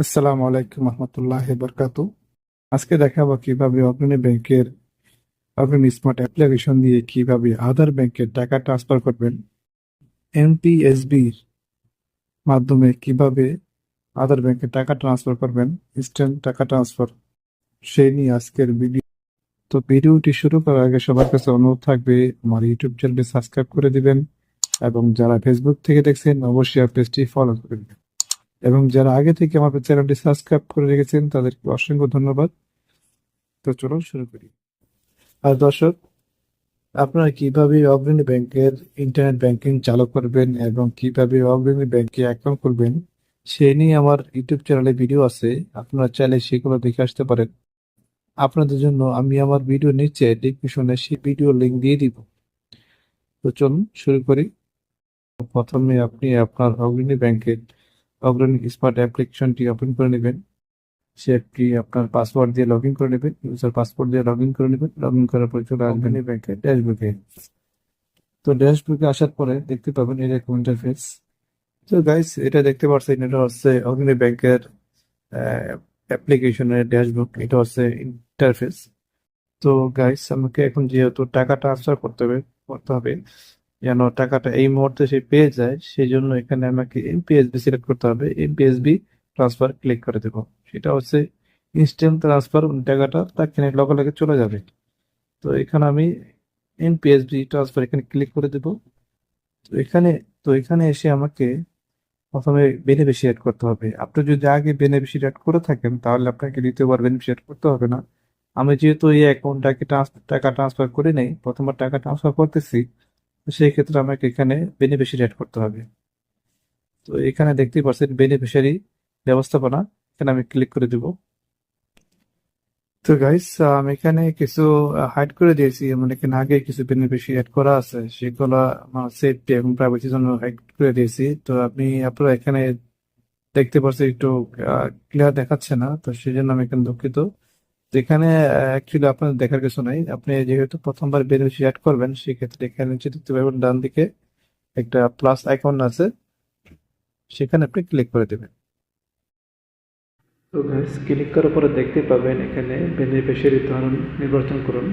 আসসালামু আলাইকুম রহমতুল্লাহ বরকাত। আজকে দেখাবো কীভাবে অগ্রণী ব্যাংকের, অগ্রণী স্মার্ট অ্যাপ্লিকেশন দিয়ে কীভাবে আধার ব্যাংকের টাকা ট্রান্সফার করবেন এনপিএসবির মাধ্যমে কীভাবে আধার ব্যাংকে টাকা ট্রান্সফার করবেন, ইনস্ট্যান্ট টাকা ট্রান্সফার সেই নিয়ে আজকের ভিডিও। তো ভিডিওটি শুরু করার আগে সবার কাছে অনুরোধ থাকবে, আমার ইউটিউব চ্যানেলটি সাবস্ক্রাইব করে দিবেন এবং যারা ফেসবুক থেকে দেখছেন, অবশ্যই পেজটি ফলো করে দিবেন। এবং যারা আগে থেকে আমার চ্যানেলটি সাবস্ক্রাইব করে রেখেছেন, তাদেরকে অসংখ্য ধন্যবাদ। তো চলুন শুরু করি। আর দর্শক, আপনারা কীভাবে অগ্রণী ব্যাংকের ইন্টারনেট ব্যাংকিং চালু করবেন এবং কীভাবে অগ্রণী ব্যাংকে অ্যাকাউন্ট খুলবেন, সে নিয়ে আমার ইউটিউব চ্যানেলে ভিডিও আছে। আপনারা চাইলে সেগুলো দেখে আসতে পারেন। আপনাদের জন্য আমি আমার ভিডিও নিচে ডিসক্রিপশনে সেই ভিডিও লিংক দিয়ে দিব। তো চলুন শুরু করি। প্রথমে আপনি আপনার অগ্রণী ব্যাংকের অগ্রণী স্মার্ট অ্যাপ্লিকেশনটি ওপেন করে নেবেন। সে অ্যাপটি আপনার পাসওয়ার্ড দিয়ে লগ ইন করে নেবেন। ইউজার পাসওয়ার্ড দিয়ে লগ ইন করে নেবেন। লগ ইন করার পর চলে আসবেন এই ব্যাংকের ড্যাশবুকে তো ড্যাশবুকে আসার পরে দেখতে পাবেন এরকম ইন্টারফেস তো গাইস এটা দেখতে পাচ্ছেন এটা হচ্ছে অগ্রণী ব্যাংকের অ্যাপ্লিকেশনের ড্যাশবুক এটা হচ্ছে ইন্টারফেস তো গাইস আমাকে এখন যেহেতু টাকা ট্রান্সফার করতে হবে করতে হবে যেন টাকাটা এই মুহূর্তে সে পেয়ে যায় সেই জন্য এখানে আমাকে এমপিএসবি সিলেক্ট করতে হবে। এমপিএসবি ট্রান্সফার ক্লিক করে দেবো। সেটা হচ্ছে ইনস্ট্যান্ট ট্রান্সফার টাকাটা তাকে লগে লগে চলে যাবে। তো এখানে আমি এনপিএসবি ট্রান্সফার এখানে ক্লিক করে দেব। তো এখানে তো এখানে এসে আমাকে প্রথমে বেনিফিশিয়ারি করতে হবে। আপনি যদি আগে বেনিফিশিয়ারি করে থাকেন, তাহলে আপনাকে দ্বিতীয়বার বেনিফিশিয়ারি করতে হবে না। আমি যেহেতু এই অ্যাকাউন্টটাকে ট্রান্সফার টাকা ট্রান্সফার করে নেই, প্রথমবার টাকা ট্রান্সফার করতেছি তো সেই ক্ষেত্রে আমাকে এখানে বেনিফিশিয়ারি অ্যাড করতে হবে। তো এখানে দেখতেই পাচ্ছেন বেনিফিশিয়ারি ব্যবস্থাপনা, এখানে আমি ক্লিক করে দেব। তো গাইস আমি এখানে কিছু হাইড করে দিয়েছি। মানে এখানে আগে কিছু বেনিফিশিয়ারি অ্যাড করা আছে, সেগুলো আমার সেফটি এবং প্রাইভেসির জন্য হাইড করে দিয়েছি। তো আপনি, আপনারা এখানে দেখতে পাচ্ছেন একটু ক্লিয়ার দেখাচ্ছে না, তো সেই জন্য আমি এখানে দুঃখিত। এখানে অ্যাকচুয়ালি আপনার দেখার কিছু নাই। আপনি যেহেতু প্রথমবার বেনিফিশিয়ারি অ্যাড করবেন, সেক্ষেত্রে এখানে নিচে দেখতে পাবেন ডান দিকে একটা প্লাস আইকন আছে। সেখানে আপনি ক্লিক করে দেবেন। তো গাইস ক্লিক করার পরে দেখতে পাবেন এখানে বেনিফিশিয়ারি ধরন নির্বাচন করুন।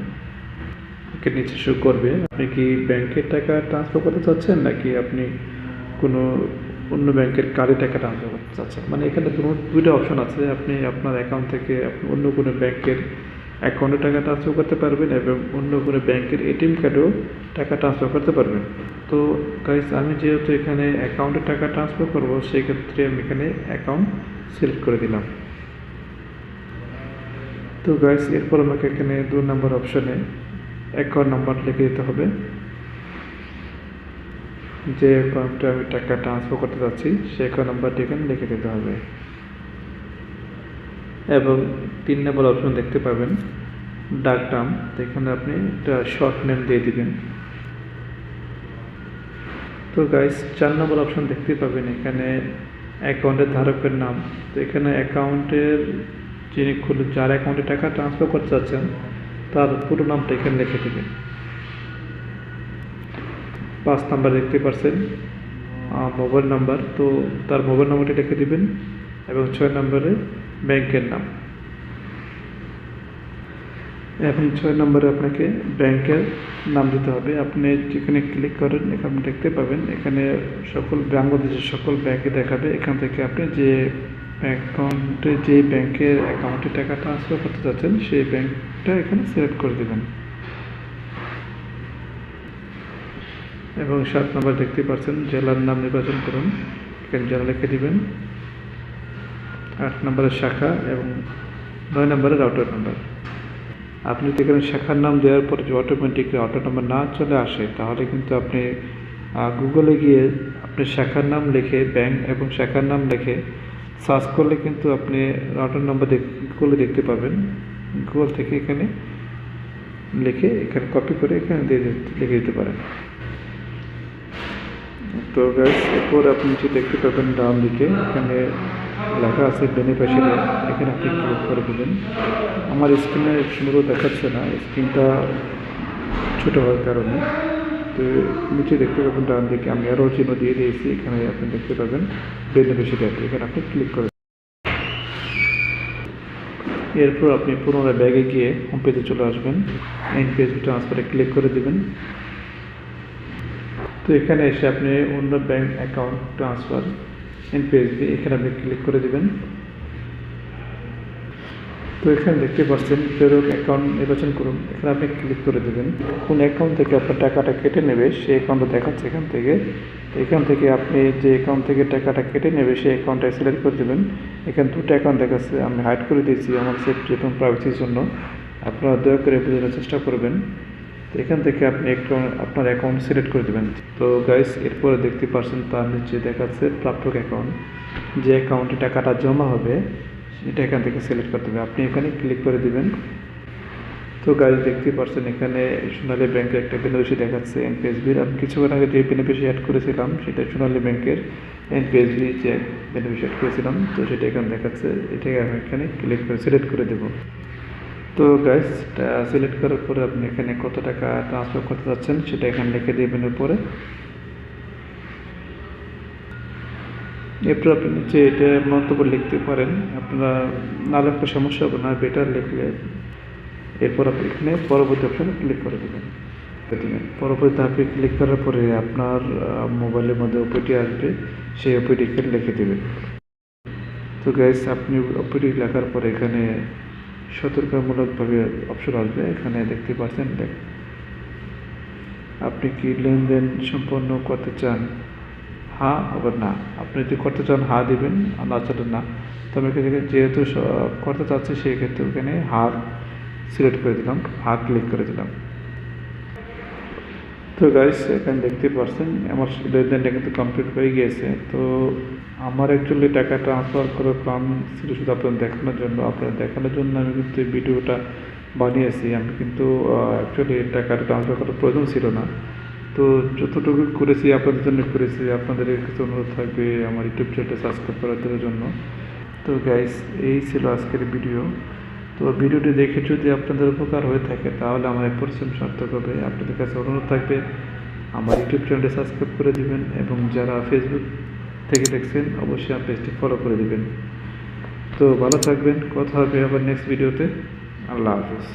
একে নিচে শো করবে। আপনি কি ব্যাংকের টাকা ট্রান্সফার করতে চাচ্ছেন, নাকি আপনি কোনো অন্য ব্যাংকের কার্ডে টাকা ট্রান্সফার করতে চাচ্ছেন মানে এখানে দুটো দুইটা অপশন আছে। আপনি আপনার অ্যাকাউন্ট থেকে আপনি অন্য কোনো ব্যাংকের অ্যাকাউন্টে টাকা ট্রান্সফার করতে পারবেন এবং অন্য কোনো ব্যাংকের এটিএম কার্ডেও টাকা ট্রান্সফার করতে পারবেন। তো গাইস আমি যেহেতু এখানে অ্যাকাউন্টে টাকা ট্রান্সফার করব সেক্ষেত্রে আমি এখানে অ্যাকাউন্ট সিলেক্ট করে দিলাম। তো গাইস এরপর আমাকে এখানে দু নম্বর অপশনে অ্যাকাউন্ট নাম্বার লিখে দিতে হবে। যে অ্যাকাউন্টে আমি টাকা ট্রান্সফার করতে যাচ্ছি সেই অ্যাকাউন্ট নাম্বারটি এখানে লিখে দিতে হবে। এবং তিন নম্বর অপশন দেখতে পাবেন, ডাক নাম। এখানে আপনি একটা শর্ট নেম দিয়ে দিবেন। তো গাইস চার নম্বর অপশন দেখতে পাবেন এখানে অ্যাকাউন্টের ধারকের নাম। তো এখানে অ্যাকাউন্টের যিনি খুলে, যার অ্যাকাউন্টে টাকা ট্রান্সফার করতে চাচ্ছেন তার পুরো নামটা এখানে লিখে দেবেন। পাঁচ নাম্বার দেখতে পাচ্ছেন মোবাইল নাম্বার তো তার মোবাইল নাম্বারটি লিখে দিবেন এবং ছয় নম্বরে ব্যাংকের নাম। এখন ছয় নম্বরে আপনাকে ব্যাংকের নাম দিতে হবে। আপনি যেখানে ক্লিক করেন, এখানে দেখতে পাবেন, এখানে সকল বাংলাদেশের সকল ব্যাংকে দেখাবে। এখান থেকে আপনি যে অ্যাকাউন্টে যে ব্যাংকের অ্যাকাউন্টে টাকা ট্রান্সফার করতে চাচ্ছেন সেই ব্যাংকটা এখানে সিলেক্ট করে দেবেন। এবং সাত নম্বর দেখতে পাচ্ছেন, জেলার নাম নির্বাচন করুন। এখানে জেলা লিখে দিবেন, আট নম্বরের শাখা এবং নয় নম্বরের রাউটার নাম্বার আপনি যদি এখানে শাখার নাম দেওয়ার পরে যে অটোমেটিক অটো নাম্বার না চলে আসে, তাহলে কিন্তু আপনি গুগলে গিয়ে আপনি শাখার নাম লিখে ব্যাংক এবং শাখার নাম লিখে সার্চ করলে কিন্তু আপনি রাউটার নাম্বার করলে দেখতে পাবেন। গুগল থেকে এখানে লিখে এখানে কপি করে এখানে দিয়ে লিখে দিতে পারেন। তো গ্যাস এরপর আপনি যে দেখতে পাবেন ডান দিকে, এখানে লেখা আছে বেনিফিশিয়ারি এখানে আপনি ক্লিক করে দেবেন। আমার স্ক্রিনে সুন্দর দেখাচ্ছে না স্ক্রিনটা ছোটো হওয়ার কারণে। তো নিচে দেখতে পাবেন ডান দিকে, আমি আরও চিহ্ন দিয়ে দিয়েছি, এখানে আপনি দেখতে পাবেন বেনিফিশিয়ারি এখানে আপনি ক্লিক করে এরপর আপনি পুনরায় ব্যাগে গিয়ে হোম পেজে চলে আসবেন। এনপিএসবি ট্রান্সফারে ক্লিক করে দিবেন। তো এখানে এসে আপনি অন্য ব্যাংক অ্যাকাউন্ট ট্রান্সফার এনপিএসবি এখানে আপনি ক্লিক করে দেবেন। তো এখানে দেখতে পাচ্ছেন প্রেরক অ্যাকাউন্ট নির্বাচন করুন। এখানে আপনি ক্লিক করে দেবেন। কোন অ্যাকাউন্ট থেকে আপনার টাকাটা কেটে নেবে, সেই অ্যাকাউন্টটা দেখাচ্ছে এখান থেকে। এখান থেকে আপনি যে অ্যাকাউন্ট থেকে টাকাটা কেটে নেবে, সেই অ্যাকাউন্টটা সিলেক্ট করে দেবেন। এখানে দুটো অ্যাকাউন্ট দেখাচ্ছে, আমি হাইড করে দিয়েছি আমার সেফটি এবং প্রাইভেসির জন্য। আপনারা দয়া করে বোঝানোর চেষ্টা করবেন। তো এখান থেকে আপনি একটু আপনার অ্যাকাউন্ট সিলেক্ট করে দেবেন। তো গাইস এরপরে দেখতে পাচ্ছেন তার নিচে দেখাচ্ছে প্রাপ্যক অ্যাকাউন্ট যে অ্যাকাউন্টে টাকাটা জমা হবে, সেটা এখান থেকে সিলেক্ট করতে হবে আপনি এখানে ক্লিক করে দেবেন। তো গাইজ দেখতে পাচ্ছেন এখানে সোনালী ব্যাংকের একটা বেনিফিসি দেখাচ্ছে এনপিএসবির আমি কিছুক্ষণ আগে যে বেনিফিসি অ্যাড করেছিলাম, সেটা সোনালী ব্যাংকের এনপিএসবি যে বেনিফিসি অ্যাড করেছিলাম, তো সেটা এখানে দেখাচ্ছে। এটাকে আমি এখানে ক্লিক করে সিলেক্ট করে দেবো। তো গাইজ সিলেক্ট করার পরে আপনি এখানে কত টাকা ট্রান্সফার করতে চাচ্ছেন সেটা এখানে লিখে দেবেন উপরে। এরপর আপনি নিচে এটা মন্তব্য লিখতে পারেন। আপনারা না লিখলে সমস্যা হবে না বেটার লিখলে এরপর আপনি এখানে পরবর্তী অপশানে ক্লিক করে দেবেন। পরবর্তী ধাপে ক্লিক করার পরে আপনার মোবাইলের মধ্যে ওপিটি আসবে, সেই ওপিটি লিখে দেবেন। তো গ্যাস আপনি ওপিটি লেখার পরে এখানে সতর্কমূলকভাবে অপশন আসবে। এখানে দেখতে পাচ্ছেন আপনি কি লেনদেন সম্পন্ন করতে চান? হা আবার না। আপনি যদি করতে চান, হা দিবেন, আর না চান না। তবে এখানে যেহেতু করতে চাচ্ছি সেক্ষেত্রে ওখানে হার সিলেক্ট করে দিলাম হা ক্লিক করে দিলাম। তো গাইস এখানে দেখতে পাচ্ছেন আমার লেনদেনটা কিন্তু কমপ্লিট হয়ে গিয়েছে। তো আমার অ্যাকচুয়ালি টাকা ট্রান্সফার করার প্ল্যান ছিল শুধু আপনাদের দেখানোর জন্য। আপনাদের দেখানোর জন্য আমি কিন্তু এই ভিডিওটা বানিয়েছি। আমি কিন্তু অ্যাকচুয়ালি টাকাটা ট্রান্সফার করার প্রয়োজন ছিল না। তো যতটুকু করেছি আপনাদের জন্য করেছি। আপনাদের কাছে অনুরোধ থাকবে আমার ইউটিউব চ্যানেলটা সাবস্ক্রাইব করার জন্য। তো গাইস এই ছিল আজকের ভিডিও তো ভিডিওটি দেখে যদি আপনাদের উপকার হয়ে থাকে, তাহলে আমার এই পরিশ্রম সার্থক হবে। আপনাদের কাছে অনুরোধ থাকবে, আমার ইউটিউব চ্যানেলটি সাবস্ক্রাইব করে দিবেন এবং যারা ফেসবুক থেকে দেখছেন, অবশ্যই আপনি পেজটি ফলো করে দিবেন। তো ভালো থাকবেন, কথা হবে আবার নেক্সট ভিডিওতে আল্লাহ হাফিজ।